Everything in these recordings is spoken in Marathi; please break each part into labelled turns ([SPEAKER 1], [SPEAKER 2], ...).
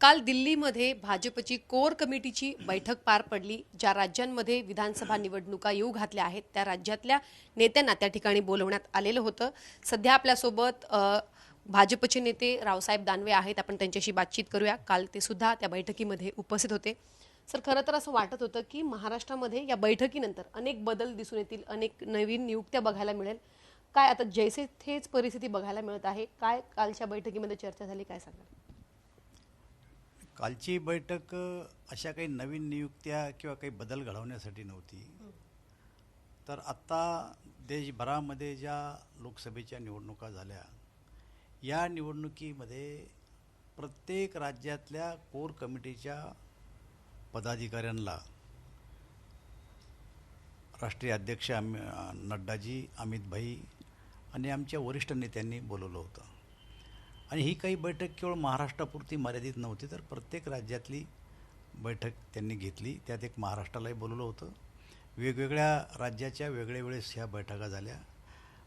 [SPEAKER 1] काल दिल्लीमध्ये भाजपची कोर कमिटीची बैठक पार पडली. ज्या राज्यांमध्ये विधानसभा निवडणुका येऊ घातल्या आहेत त्या राज्यातल्या नेत्यांना त्या ठिकाणी बोलवण्यात आलेलं होतं. सध्या आपल्यासोबत भाजपचे नेते रावसाहेब दानवे आहेत. आपण त्यांच्याशी बातचीत करूया. काल ते सुद्धा त्या बैठकीमध्ये उपस्थित होते. सर खरं तर असं वाटत होतं की महाराष्ट्रामध्ये या बैठकीनंतर अनेक बदल दिसून येतील अनेक नवीन नियुक्त्या बघायला मिळेल. काय आता जैसे थेच परिस्थिती बघायला मिळत आहे? काय कालच्या बैठकीमध्ये चर्चा झाली? काय सांगाल?
[SPEAKER 2] कालची बैठक अशा काही नवीन नियुक्त्या किंवा काही बदल घडवण्यासाठी नव्हती. तर आत्ता देशभरामध्ये ज्या लोकसभेच्या निवडणुका झाल्या या निवडणुकीमध्ये प्रत्येक राज्यातल्या कोर कमिटीच्या पदाधिकाऱ्यांना राष्ट्रीय अध्यक्ष आम नड्डाजी अमित भाई आणि आमच्या वरिष्ठ नेत्यांनी बोलवलं होतं. आणि ही काही बैठक केवळ महाराष्ट्रापुरती मर्यादित नव्हती तर प्रत्येक राज्यातली बैठक त्यांनी घेतली. त्यात एक महाराष्ट्रालाही बोलवलं होतं. वेगवेगळ्या राज्याच्या वेगळ्या वेळेस ह्या बैठका झाल्या.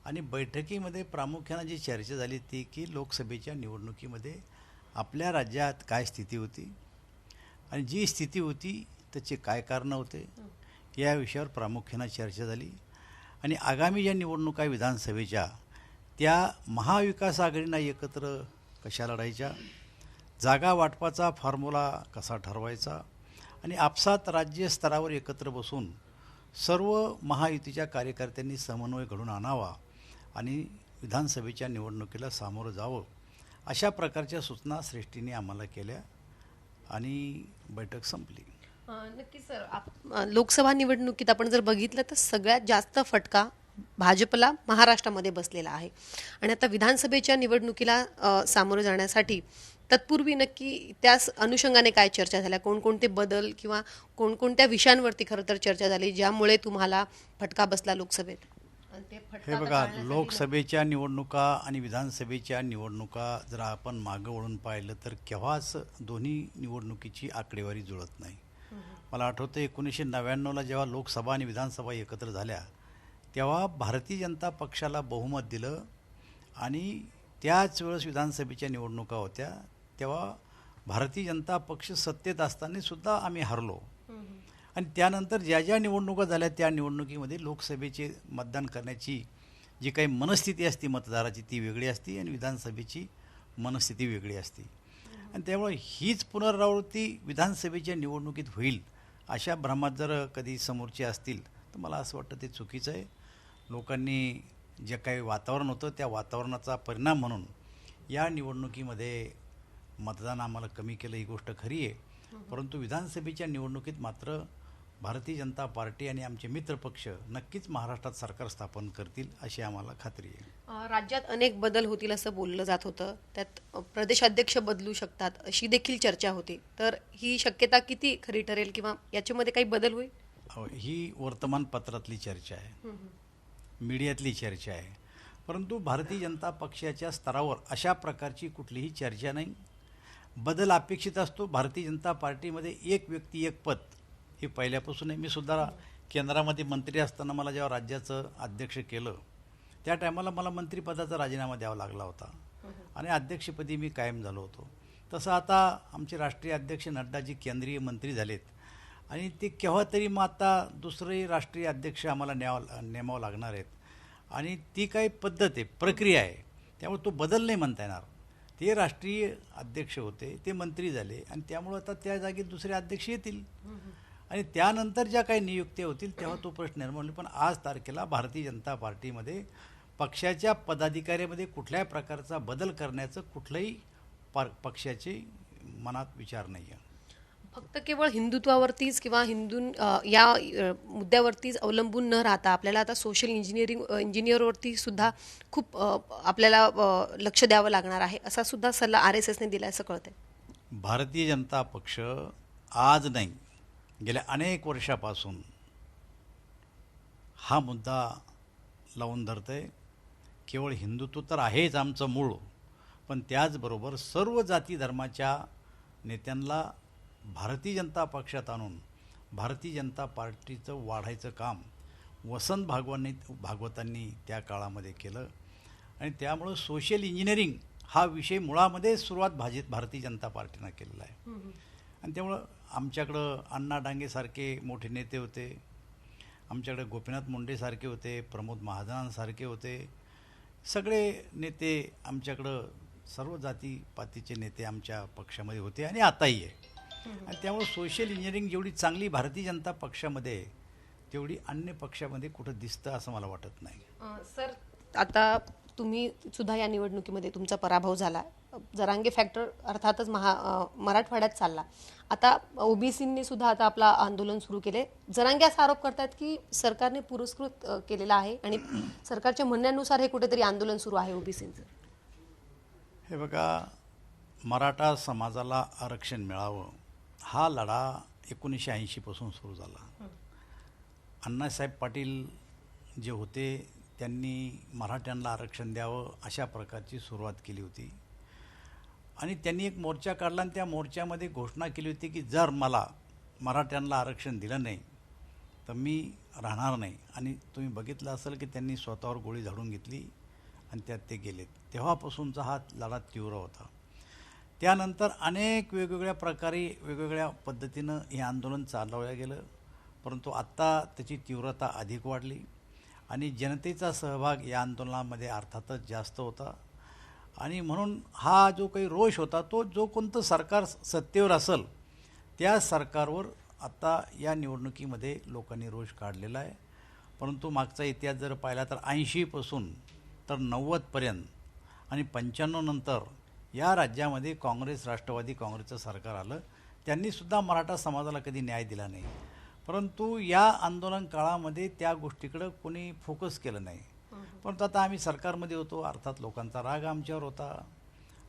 [SPEAKER 2] आणि बैठकीमध्ये प्रामुख्यानं जी चर्चा झाली ती की लोकसभेच्या निवडणुकीमध्ये आपल्या राज्यात काय स्थिती होती आणि जी स्थिती होती त्याचे काय कारणं होते या विषयावर प्रामुख्यानं चर्चा झाली. आणि आगामी ज्या निवडणुका विधानसभेच्या त्या महाविकास आघाडींना एकत्र कशा लढायच्या? जागा वाटपाचा फॉर्म्युला कसा ठरवायचा? आणि आपसात राज्यस्तरावर एकत्र बसून सर्व महायुतीच्या कार्यकर्त्यांनी समन्वय घडून आणावा आणि विधानसभेच्या निवडणुकीला सामोरं जावं अशा प्रकारच्या सूचना श्रेष्ठीने आम्हाला केल्या आणि बैठक संपली.
[SPEAKER 1] नक्की सर आप- लोकसभा निवडणुकीत आपण जर बघितलं तर सगळ्यात जास्त फटका भाजपला महाराष्ट्रामध्ये बसलेला आहे. आणि आता विधानसभेच्या निवडणुकीला सामोरं जाण्यासाठी तत्पूर्वी नक्की त्याच अनुषंगाने काय चर्चा झाल्या? कोणकोणते बदल किंवा कोणकोणत्या विषयांवरती खरं तर चर्चा झाली ज्यामुळे तुम्हाला फटका बसला लोकसभेत? आणि ते फटका
[SPEAKER 2] हे बघा लोकसभेच्या निवडणुका आणि विधानसभेच्या निवडणुका जर आपण मागं वळून पाहिलं तर केव्हाच दोन्ही निवडणुकीची आकडेवारी जुळत नाही. मला आठवतं एकोणीसशे नव्याण्णवला जेव्हा लोकसभा आणि विधानसभा एकत्र झाल्या तेव्हा भारतीय जनता पक्षाला बहुमत दिलं आणि त्याच वेळेस विधानसभेच्या निवडणुका होत्या तेव्हा भारतीय जनता पक्ष सत्तेत असताना सुद्धा आम्ही हरलो. आणि त्यानंतर ज्या ज्या निवडणुका झाल्या त्या निवडणुकीमध्ये लोकसभेचे मतदान करण्याची जी काही मनस्थिती असते मतदाराची ती वेगळी असते आणि विधानसभेची मनस्थिती वेगळी असते. आणि त्यामुळे हीच पुनरावृत्ती विधानसभेच्या निवडणुकीत होईल अशा भ्रमात जर कधी समोरचे असतील तर मला असं वाटतं ते चुकीचं आहे. लोकांनी जे काही वातावरण होतं त्या वातावरणाचा परिणाम म्हणून या निवडणुकीमध्ये मतदान आम्हाला कमी केलं ही गोष्ट खरी आहे. परंतु विधानसभेच्या निवडणुकीत मात्र भारतीय जनता पार्टी आणि आमचे मित्रपक्ष नक्कीच महाराष्ट्रात सरकार स्थापन करतील अशी आम्हाला खात्री आहे.
[SPEAKER 1] राज्यात अनेक बदल होतील असं बोललं जात होतं. त्यात प्रदेशाध्यक्ष बदलू शकतात अशी देखील चर्चा होती. तर ही शक्यता किती खरी ठरेल किंवा याच्यामध्ये काही बदल होईल?
[SPEAKER 2] ही वर्तमानपत्रातली चर्चा आहे. मीडियातली चर्चा आहे. परंतु भारतीय जनता पक्षाच्या स्तरावर अशा प्रकारची कुठलीही चर्चा नाही. बदल अपेक्षित असतो. भारतीय जनता पार्टीमध्ये एक व्यक्ती एक पद हे पहिल्यापासून आहे. मी सुद्धा केंद्रामध्ये मंत्री असताना मला जेव्हा राज्याचं अध्यक्ष केलं त्या टायमाला मला मंत्रिपदाचा राजीनामा द्यावा लागला होता. आणि अध्यक्षपदी मी कायम झालो होतो. तसं आता आमचे राष्ट्रीय अध्यक्ष नड्डाजी केंद्रीय मंत्री झालेत. आणि ते केव्हा तरी मग आता दुसरे राष्ट्रीय अध्यक्ष आम्हाला न्यावं नेमावं लागणार आहेत. आणि ती काही पद्धत आहे प्रक्रिया आहे. त्यामुळे तो बदल नाही म्हणता येणार. ते राष्ट्रीय अध्यक्ष होते ते मंत्री झाले आणि त्यामुळं आता त्या जागी दुसरे अध्यक्ष येतील. आणि त्यानंतर ज्या काही नियुक्त्या होतील तेव्हा तो प्रश्न निर्माण होईल. पण आज तारखेला भारतीय जनता पार्टीमध्ये पक्षाच्या पदाधिकाऱ्यामध्ये कुठल्याही प्रकारचा बदल करण्याचं कुठलंही पार पक्षाचे मनात विचार नाही आहे
[SPEAKER 1] फक्त केवळ हिंदुत्वावरतीच किंवा हिंदू या मुद्द्यावरतीच अवलंबून न राहता आपल्याला आता सोशल इंजिनिअरिंग अ, इंजिनिअरवरती सुद्धा खूप आपल्याला लक्ष द्यावं लागणार आहे. असा सुद्धा सल्ला आर एस एसने दिला असं कळतंय.
[SPEAKER 2] भारतीय जनता पक्ष आज नाही गेल्या अनेक वर्षापासून हा मुद्दा लावून धरत आहे केवळ हिंदुत्व तर आहेच आमचं मूळ पण त्याचबरोबर सर्व जाती धर्माच्या नेत्यांना भारतीय जनता पक्षात आणून भारतीय जनता पार्टीचं वाढायचं काम वसंत भागवानी भागवतांनी त्या काळामध्ये केलं. आणि त्यामुळं सोशल इंजिनिअरिंग हा विषय मुळामध्ये सुरुवात भाजी भारतीय जनता पार्टीनं केलेला आहे. आणि त्यामुळं आमच्याकडं अण्णा डांगेसारखे मोठे नेते होते. आमच्याकडे गोपीनाथ मुंडेसारखे होते प्रमोद महाजनांसारखे होते. सगळे नेते आमच्याकडं सर्व जातीपातीचे नेते आमच्या पक्षामध्ये होते आणि आताही आहे. आणि त्यामुळे सोशल इंजिनिअरिंग जेवढी चांगली भारतीय जनता पक्षामध्ये आहे तेवढी अन्य पक्षामध्ये कुठं दिसतं असं मला वाटत नाही.
[SPEAKER 1] सर आता तुम्ही सुद्धा या निवडणुकीमध्ये तुमचा पराभव झाला. जरांगे फॅक्टर अर्थातच महा मराठवाड्यात चालला. आता ओबीसींनी सुद्धा आता आपला आंदोलन सुरू केले. जरांगे असा आरोप करतात की सरकारने पुरस्कृत केलेला आहे आणि सरकारच्या म्हणण्यानुसार हे कुठेतरी आंदोलन सुरू आहे ओबीसींचं.
[SPEAKER 2] हे बघा मराठा समाजाला आरक्षण मिळावं हा लढा एकोणीसशे ऐंशीपासून सुरू झाला. अण्णासाहेब पाटील जे होते त्यांनी मराठ्यांना आरक्षण द्यावं अशा प्रकारची सुरुवात केली होती. आणि त्यांनी एक मोर्चा काढला आणि त्या मोर्चामध्ये घोषणा केली होती की जर मला मराठ्यांना आरक्षण दिलं नाही तर मी राहणार नाही. आणि तुम्ही बघितलं असेल की त्यांनी स्वतःवर गोळी झाडून घेतली आणि त्यात ते गेलेत. तेव्हापासूनचा हा लढा तीव्र होता. त्यानंतर अनेक वेगवेगळ्या प्रकारे वेगवेगळ्या पद्धतीनं हे आंदोलन चालवलं गेलं. परंतु आत्ता त्याची तीव्रता अधिक वाढली आणि जनतेचा सहभाग या आंदोलनामध्ये अर्थातच जास्त होता. आणि म्हणून हा जो काही रोष होता तो जो कोणतं सरकार सत्तेवर असेल त्या सरकारवर आत्ता या निवडणुकीमध्ये लोकांनी रोष काढलेला आहे. परंतु मागचा इतिहास जर पाहिला तर ऐंशीपासून तर नव्वदपर्यंत आणि पंच्याण्णव नंतर या राज्यामध्ये काँग्रेस राष्ट्रवादी काँग्रेसचं सरकार आलं. त्यांनीसुद्धा मराठा समाजाला कधी न्याय दिला नाही. परंतु या आंदोलन काळामध्ये त्या गोष्टीकडं कोणी फोकस केलं नाही. परंतु आता आम्ही सरकारमध्ये होतो अर्थात लोकांचा राग आमच्यावर होता.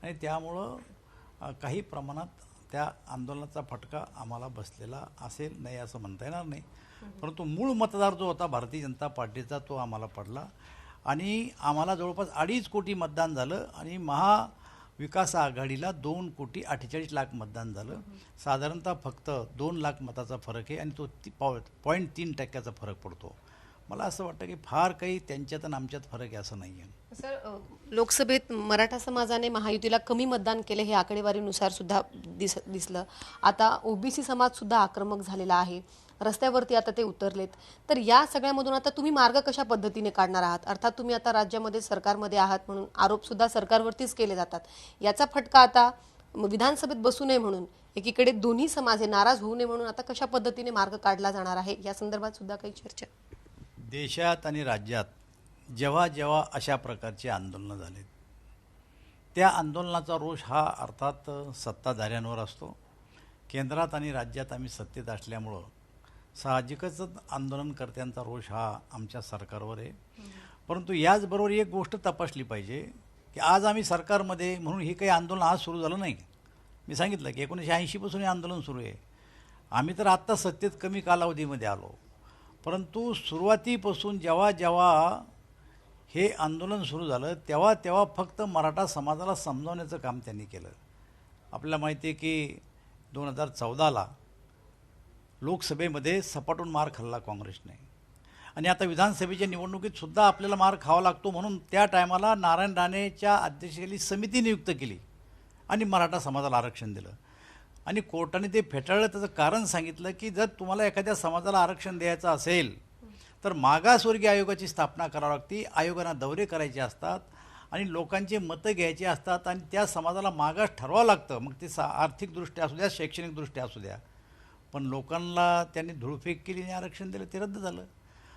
[SPEAKER 2] आणि त्यामुळं काही प्रमाणात त्या आंदोलनाचा फटका आम्हाला बसलेला असेल नाही असं म्हणता येणार नाही. परंतु मूळ मतदार जो होता भारतीय जनता पार्टीचा तो आम्हाला पडला. आणि आम्हाला जवळपास अडीच कोटी मतदान झालं. आणि महा विकास आघाडीला दोन कोटी अठ्ठेचाळीस लाख मतदान झालं. साधारणतः फक्त दोन लाख मताचा फरक आहे आणि तो ती पाव पॉईंट तीन टक्क्याचा फरक पडतो. मला असं वाटतं की फार काही त्यांच्यात आणि आमच्यात फरक आहे असं नाही आहे
[SPEAKER 1] सर लोकसभेत मराठा समाजाने महायुतीला कमी मतदान केले हे आकडेवारीनुसार सुद्धा दिस दिसलं. आता ओबीसी समाज सुद्धा आक्रमक झालेला आहे. रस्त्यावरती आता ते उतरलेत. तर या सगळ्यामधून आता तुम्ही मार्ग कशा पद्धतीने काढणार आहात? अर्थात तुम्ही आता राज्यामध्ये सरकारमध्ये आहात म्हणून आरोप सुद्धा सरकारवरतीच केले जातात. याचा फटका आता विधानसभेत बसू नये म्हणून एकीकडे दोन्ही समाज हे नाराज होऊ नये म्हणून आता कशा पद्धतीने मार्ग काढला जाणार आहे? या संदर्भात सुद्धा काही चर्चा.
[SPEAKER 2] देशात आणि राज्यात जेव्हा जेव्हा अशा प्रकारची आंदोलनं झालीत त्या आंदोलनाचा रोष हा अर्थात सत्ताधाऱ्यांवर असतो. केंद्रात आणि राज्यात आम्ही सत्तेत असल्यामुळं साहजिकच आंदोलनकर्त्यांचा रोष हा आमच्या सरकारवर आहे. परंतु याचबरोबर एक गोष्ट तपासली पाहिजे की आज आम्ही सरकारमध्ये म्हणून हे काही आंदोलन आज सुरू झालं नाही. मी सांगितलं की एकोणीसशे ऐंशीपासून हे आंदोलन सुरू आहे. आम्ही तर आत्ता सत्तेत कमी कालावधीमध्ये आलो. परंतु सुरुवातीपासून जेव्हा जेव्हा हे आंदोलन सुरू झालं तेव्हा तेव्हा फक्त मराठा समाजाला समजावण्याचं काम त्यांनी केलं. आपल्याला माहिती आहे की दोन हजार चौदाला लोकसभेमध्ये सपाटून मार खाल्ला काँग्रेसने. आणि आता विधानसभेच्या निवडणुकीतसुद्धा आपल्याला मार खावा लागतो म्हणून त्या टायमाला नारायण राणेच्या अध्यक्षतेखाली समिती नियुक्त केली आणि मराठा समाजाला आरक्षण दिलं. आणि कोर्टाने ते फेटाळलं त्याचं कारण सांगितलं की जर तुम्हाला एखाद्या समाजाला आरक्षण द्यायचं असेल तर मागासवर्गीय आयोगाची स्थापना करावी लागते आयोगांना दौरे करायचे असतात आणि लोकांचे मतं घ्यायची असतात आणि त्या समाजाला मागास ठरवावं लागतं. मग ते सा आर्थिकदृष्ट्या असू द्या शैक्षणिकदृष्ट्या असू द्या. पण लोकांना त्यांनी धुळफेक केली आणि आरक्षण दिलं ते रद्द झालं.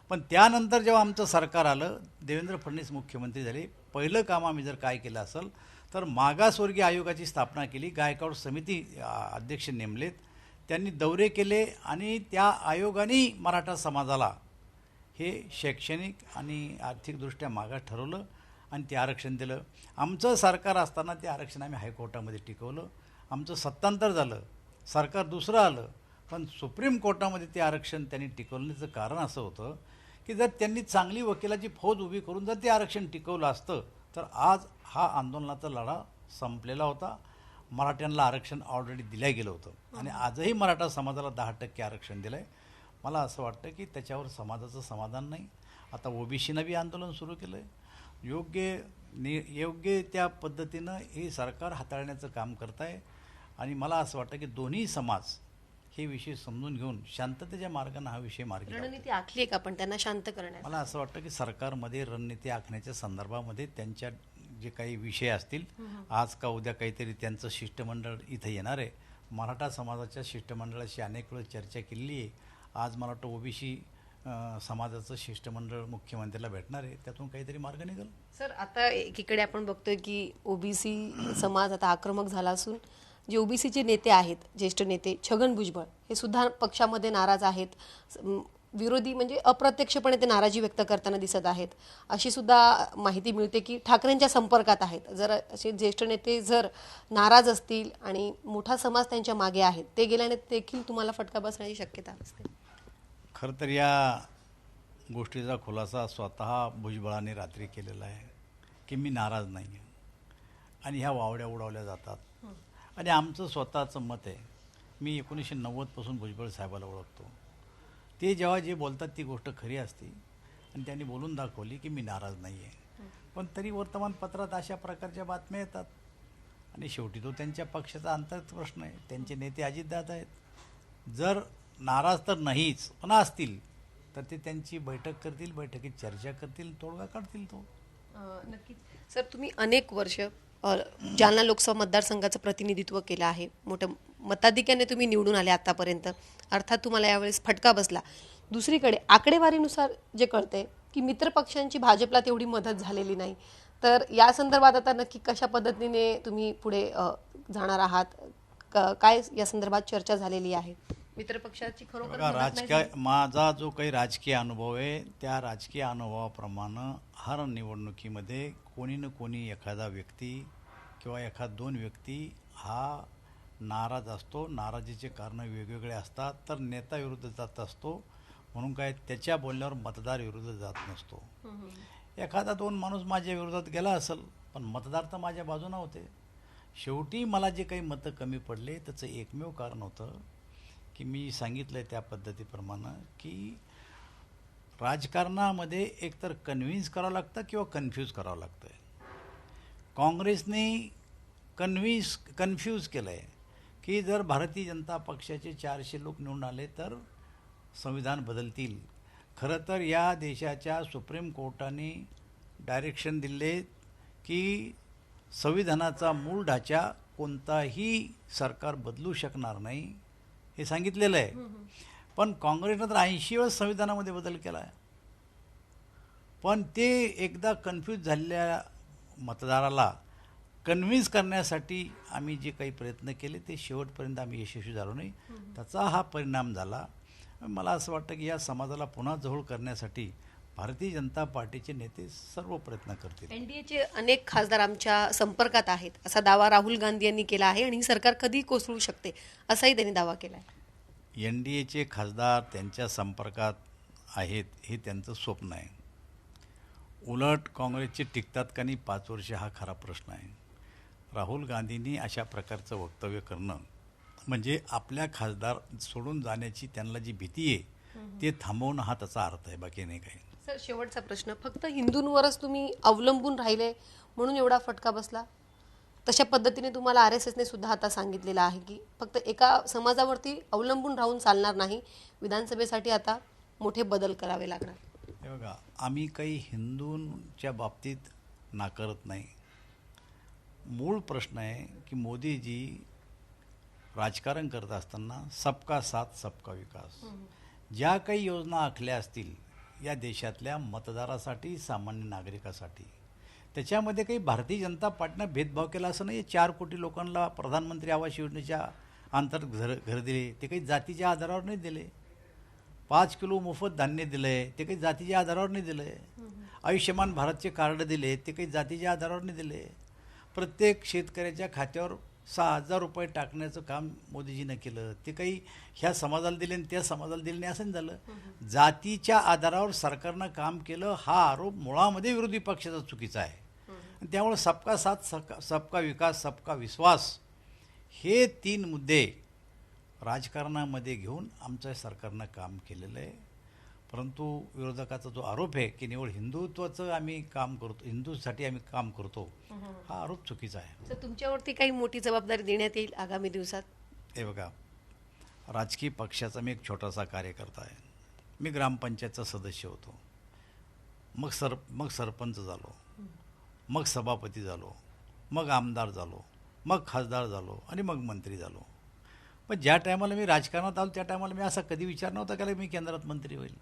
[SPEAKER 2] पण त्यानंतर जेव्हा आमचं सरकार आलं देवेंद्र फडणवीस मुख्यमंत्री झाले. पहिलं काम आम्ही जर काय केलं असेल तर मागासवर्गीय आयोगाची स्थापना केली. गायकवाड समिती अध्यक्ष नेमलेत. त्यांनी दौरे केले आणि त्या आयोगाने मराठा समाजाला हे शैक्षणिक आणि आर्थिकदृष्ट्या मागास ठरवलं आणि ते आरक्षण दिलं. आमचं सरकार असताना ते आरक्षण आम्ही हायकोर्टामध्ये टिकवलं. आमचं सत्तांतर झालं. सरकार दुसरं आलं. पण सुप्रीम कोर्टामध्ये ते आरक्षण त्यांनी टिकवण्याचं कारण असं होतं की जर त्यांनी चांगली वकिलाची फौज उभी करून जर ते आरक्षण टिकवलं असतं तर आज हा आंदोलनाचा लढा संपलेला होता. मराठ्यांना आरक्षण ऑलरेडी दिलं गेलं होतं. आणि आजही मराठा समाजाला दहा टक्के आरक्षण दिलं आहे मला असं वाटतं की त्याच्यावर समाजाचं समाधान नाही. आता ओबीसीनं बी आंदोलन सुरू केलं आहे योग्य नि योग्य त्या पद्धतीनं हे सरकार हाताळण्याचं काम करत आहे आणि मला असं वाटतं की दोन्ही समाज हे विषय समजून घेऊन शांततेच्या मार्गाने हा विषय मार्गी.
[SPEAKER 1] रणनीती आखली आहे का पण त्यांना शांत करण्यात
[SPEAKER 2] मला असं वाटतं की सरकारमध्ये रणनीती आखण्याच्या संदर्भामध्ये त्यांच्या जे काही विषय असतील आज का उद्या काहीतरी त्यांचं शिष्टमंडळ इथं येणार आहे. मराठा समाजाच्या शिष्टमंडळाशी अनेक वेळ चर्चा केलेली आहे. आज मला वाटतं ओबीसी समाजाचं शिष्टमंडळ मुख्यमंत्र्याला भेटणार आहे. त्यातून काहीतरी मार्ग निघेल.
[SPEAKER 1] सर आता एकीकडे आपण बघतोय की ओबीसी समाज आता आक्रमक झाला असून जे ओबीसीचे नेते आहेत ज्येष्ठ नेते छगन भुजबळ हे सुद्धा पक्षामध्ये नाराज आहेत. विरोधी म्हणजे अप्रत्यक्षपणे ते नाराजी व्यक्त करताना दिसत आहेत. अशी सुद्धा माहिती मिळते की ठाकरेंच्या संपर्कात आहेत. जर असे ज्येष्ठ नेते जर नाराज असतील आणि मोठा समाज त्यांच्या मागे आहेत ते गेल्याने देखील तुम्हाला फटका बसण्याची शक्यता असते.
[SPEAKER 2] खरं तर या गोष्टीचा खुलासा स्वतः भुजबळाने रात्री केलेला आहे की मी नाराज नाही आहे आणि ह्या वावड्या उडवल्या जातात. आणि आमचं स्वतःचं मत आहे. मी एकोणीसशे नव्वदपासून भुजबळ साहेबाला ओळखतो. ते जेव्हा जे बोलतात ती गोष्ट खरी असते. आणि त्यांनी बोलून दाखवली की मी नाराज नाही आहे पण तरी वर्तमानपत्रात अशा प्रकारच्या बातम्या येतात. आणि शेवटी तो त्यांच्या पक्षाचा अंतर्गत प्रश्न आहे. त्यांचे नेते अजितदादा आहेत. जर नाराज तर नाहीच पण असतील तर ते त्यांची बैठक करतील बैठकीत चर्चा करतील तोडगा काढतील तो.
[SPEAKER 1] नक्कीच. सर तुम्ही अनेक वर्ष जालना लोकसभा मतदारसंघाचं प्रतिनिधित्व केलं आहे. मोठ्या मताधिक्याने तुम्ही निवडून आले आतापर्यंत. अर्थात तुम्हाला यावेळेस फटका बसला. दुसरीकडे आकडेवारीनुसार जे कळतंय की मित्रपक्षांची भाजपला तेवढी मदत झालेली नाही. तर या संदर्भात आता नक्की कशा पद्धतीने तुम्ही पुढे जाणार आहात? क- काय या संदर्भात चर्चा झालेली आहे? मित्रपक्षाची खरोखर
[SPEAKER 2] राजकीय माझा जो काही राजकीय अनुभव आहे त्या राजकीय अनुभवाप्रमाणे हर निवडणुकीमध्ये कोणी ना कोणी एखादा व्यक्ती किंवा एखाद दोन व्यक्ती हा नाराज असतो. नाराजीचे कारणं वेगवेगळे असतात. तर नेता विरुद्ध जात असतो. म्हणून काय त्याच्या बोलण्यावर मतदार विरुद्ध जात नसतो. एखादा दोन माणूस माझ्या विरोधात गेला असेल पण मतदार तर माझ्या बाजूनं होते. शेवटी मला जे काही मतं कमी पडले त्याचं एकमेव कारण होतं की मी सांगितलं त्या पद्धतीप्रमाणे की राजकारणामध्ये एकतर कन्व्हिन्स करावं लागतं किंवा कन्फ्यूज करावं लागतं काँग्रेसने कन्व्हिन्स कन्फ्यूज केलं आहे की जर भारतीय जनता पक्षाचे चारशे लोक निवडून आले तर संविधान बदलतील. खरं तर या देशाच्या सुप्रीम कोर्टाने डायरेक्शन दिले की संविधानाचा मूळ ढाचा कोणताही सरकार बदलू शकणार नाही हे सांगितलेलं आहे. पण काँग्रेसनं तर ऐंशी वेळेस संविधानामध्ये बदल केला आहे. पण ते एकदा कन्फ्यूज झालेल्या मतदाराला कन्व्हिन्स करण्यासाठी आम्ही जे काही प्रयत्न केले ते शेवटपर्यंत आम्ही यशस्वी झालो नाही. त्याचा हा परिणाम झाला. मला असं वाटतं की या समाजाला पुन्हा जवळ करण्यासाठी भारतीय जनता पार्टीचे नेते सर्व प्रयत्न करतील.
[SPEAKER 1] एनडीएचे अनेक खासदार आमच्या संपर्कात आहेत. असा दावा राहुल गांधी यांनी केला आहे आणि सरकार कधी कोसळू शकते असाही त्यांनी दावा केला आहे.
[SPEAKER 2] एन डी एचे खासदार त्यांच्या संपर्कात आहेत हे त्यांचं स्वप्न आहे. उलट काँग्रेसचे टिकतात का नाही पाच वर्ष हा खरा प्रश्न आहे. राहुल गांधींनी अशा प्रकारचं वक्तव्य करणं म्हणजे आपल्या खासदार सोडून जाण्याची त्यांना जी भीती आहे ते थांबवणं हा त्याचा अर्थ आहे बाकी नाही काही.
[SPEAKER 1] सर शेवटचा प्रश्न. फक्त हिंदूंवरच तुम्ही अवलंबून राहिले म्हणून एवढा फटका बसला? तशा पद्धतीने तुम्हाला आर एस एसने सुद्धा आता सांगितलेलं आहे की फक्त एका समाजावरती अवलंबून राहून चालणार नाही. विधानसभेसाठी आता मोठे बदल करावे लागणार.
[SPEAKER 2] हे बघा आम्ही काही हिंदूंच्या बाबतीत नाकारत नाही. मूळ प्रश्न आहे की मोदीजी राजकारण करत असताना सबका साथ सबका विकास. ज्या काही योजना आखल्या असतील या देशातल्या मतदारासाठी सामान्य नागरिकासाठी. त्याच्यामध्ये काही भारतीय जनता पार्टीनं भेदभाव केला असं नाही चार कोटी लोकांना प्रधानमंत्री आवास योजनेच्या अंतर्गत घर घर दिले. ते काही जातीच्या आधारावर नाही दिले. पाच किलो मोफत धान्य दिलं आहे ते काही जातीच्या आधारावर नाही दिलं आहे आयुष्यमान भारतचे कार्ड दिले. ते काही जातीच्या आधारावर नाही दिले. प्रत्येक शेतकऱ्याच्या खात्यावर सहा हजार रुपये टाकण्याचं काम मोदीजीनं केलं. ते काही ह्या समाजाला दिले आणि त्या समाजाला दिले नाही असं नाही झालं जातीच्या आधारावर सरकारनं काम केलं हा आरोप मुळामध्ये विरोधी पक्षाचा चुकीचा आहे. आणि त्यामुळे सबका साथ सबका सबका विकास सबका विश्वास हे तीन मुद्दे राजकारणामध्ये घेऊन आमच्या सरकारनं काम केलेलं आहे. परंतु विरोधकाचा जो आरोप आहे की निवड हिंदुत्वाचं आम्ही काम करतो हिंदूसाठी आम्ही काम करतो हा आरोप चुकीचा आहे.
[SPEAKER 1] तर तुमच्यावरती काही मोठी जबाबदारी देण्यात येईल आगामी दिवसात?
[SPEAKER 2] हे बघा राजकीय पक्षाचा मी एक छोटासा कार्यकर्ता आहे. मी ग्रामपंचायतचा सदस्य होतो. मग सर मग सरपंच झालो. मग सभापती झालो. मग आमदार झालो. मग खासदार झालो आणि मग मंत्री झालो. पण ज्या टायमाला मी राजकारणात आलो त्या टायमाला मी असा कधी विचार नव्हता केला मी केंद्रात मंत्री होईल.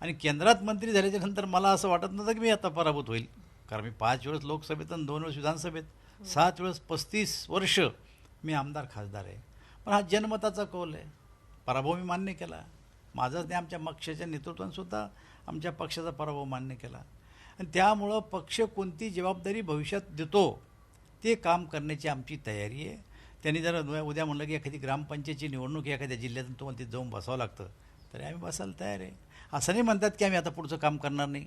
[SPEAKER 2] आणि केंद्रात मंत्री झाल्याच्यानंतर मला असं वाटत नव्हतं की मी आता पराभूत होईल. कारण मी पाच वेळेस लोकसभेत आणि दोन वेळेस विधानसभेत सात वेळेस पस्तीस वर्ष मी आमदार खासदार आहे. पण हा जनमताचा कौल आहे. पराभव मी मान्य केला. माझाच नाही आमच्या पक्षाच्या नेतृत्वानंसुद्धा आमच्या पक्षाचा पराभव मान्य केला. आणि त्यामुळं पक्ष कोणती जबाबदारी भविष्यात देतो ते काम करण्याची आमची तयारी आहे. त्यांनी जर उद्या- उद्या म्हणलं की एखादी ग्रामपंचायतची निवडणूक एखाद्या जिल्ह्यातून तुम्हाला तिथे जाऊन बसावं लागतं. तरी आम्ही बसायला तयार आहे. असं नाही म्हणतात की आम्ही आता पुढचं काम करणार नाही.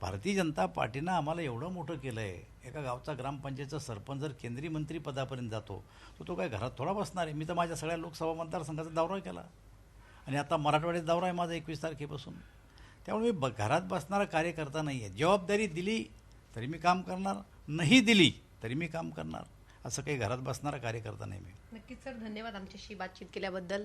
[SPEAKER 2] भारतीय जनता पार्टीनं आम्हाला एवढं मोठं केलं आहे एका गावचा ग्रामपंचायतचा सरपंच जर केंद्रीय मंत्रीपदापर्यंत जातो तर तो काय घरात थोडा बसणार आहे. मी तर माझ्या सगळ्या लोकसभा मतदारसंघाचा दौरा केला. आणि आता मराठवाड्यात दौरा आहे माझा एकवीस तारखेपासून. त्यामुळे मी ब घरात बसणारा कार्यकर्ता नाही आहे जबाबदारी दिली तरी मी काम करणार. नाही दिली तरी मी काम करणार. असं काही घरात बसणारा कार्यकर्ता नाही मी.
[SPEAKER 1] नक्कीच सर. धन्यवाद आमच्याशी बातचीत केल्याबद्दल.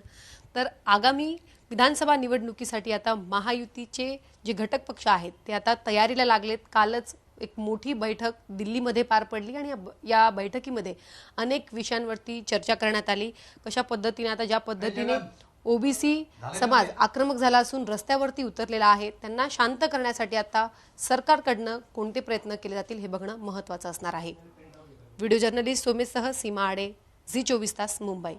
[SPEAKER 1] तर आगामी विधानसभा निवडणुकीसाठी आता महायुतीचे जे घटक पक्ष आहेत ते आता तयारीला लागलेत. कालच एक मोठी बैठक दिल्लीमध्ये पार पडली आणि या बैठकीमध्ये अनेक विषयांवरती चर्चा करण्यात आली. कशा पद्धतीने आता ज्या पद्धतीने ओबीसी समाज आक्रमक झाला असून रस्त्यावरती उतरलेला आहे त्यांना शांत करण्यासाठी आता सरकारकडनं कोणते प्रयत्न केले जातील हे बघणं महत्त्वाचं असणार आहे. व्हिडिओ जर्नलिस्ट सोमेसह सीमा आडे झी चोवीस तास मुंबई